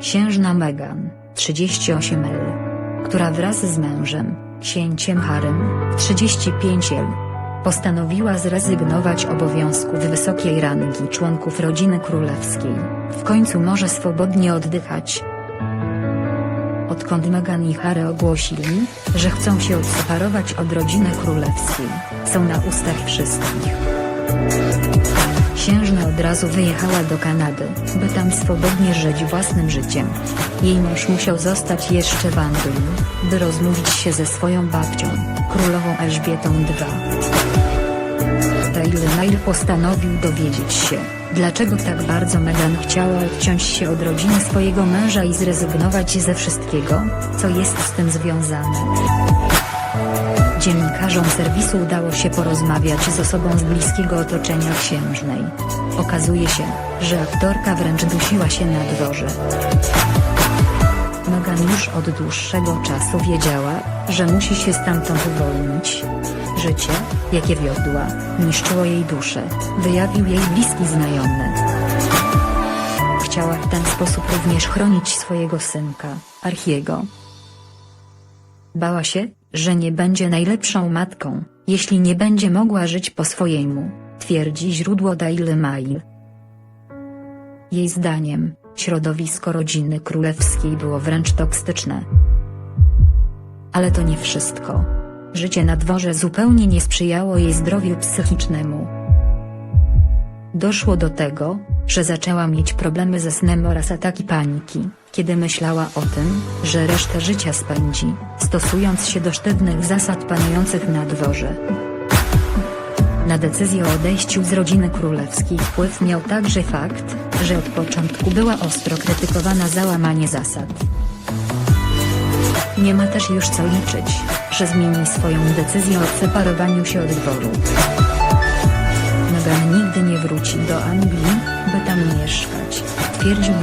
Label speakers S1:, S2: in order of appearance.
S1: Księżna Meghan, 38 L, która wraz z mężem, księciem Harrym, 35 L, postanowiła zrezygnować obowiązków wysokiej rangi członków rodziny królewskiej. W końcu może swobodnie oddychać. Odkąd Meghan i Harry ogłosili, że chcą się odseparować od rodziny królewskiej, są na ustach wszystkich. Od razu wyjechała do Kanady, by tam swobodnie żyć własnym życiem. Jej mąż musiał zostać jeszcze w Anglii, by rozmówić się ze swoją babcią, królową Elżbietą II. Daily Mail postanowił dowiedzieć się, dlaczego tak bardzo Meghan chciała odciąć się od rodziny swojego męża i zrezygnować ze wszystkiego, co jest z tym związane. Dziennikarzom serwisu udało się porozmawiać z osobą z bliskiego otoczenia księżnej. Okazuje się, że aktorka wręcz dusiła się na dworze. Meghan już od dłuższego czasu wiedziała, że musi się stamtąd uwolnić. Życie, jakie wiodła, niszczyło jej duszę, wyjawił jej bliski znajomy. Chciała w ten sposób również chronić swojego synka, Archiego. Bała się, że nie będzie najlepszą matką, jeśli nie będzie mogła żyć po swojemu, twierdzi źródło Daily Mail. Jej zdaniem, środowisko rodziny królewskiej było wręcz toksyczne. Ale to nie wszystko. Życie na dworze zupełnie nie sprzyjało jej zdrowiu psychicznemu. Doszło do tego, że zaczęła mieć problemy ze snem oraz ataki paniki, kiedy myślała o tym, że resztę życia spędzi, stosując się do sztywnych zasad panujących na dworze. Na decyzję o odejściu z rodziny królewskiej wpływ miał także fakt, że od początku była ostro krytykowana za łamanie zasad. Nie ma też już co liczyć, że zmieni swoją decyzję o separowaniu się od dworu. Meghan nigdy nie wróci do Anglii, by tam mieszkać, twierdził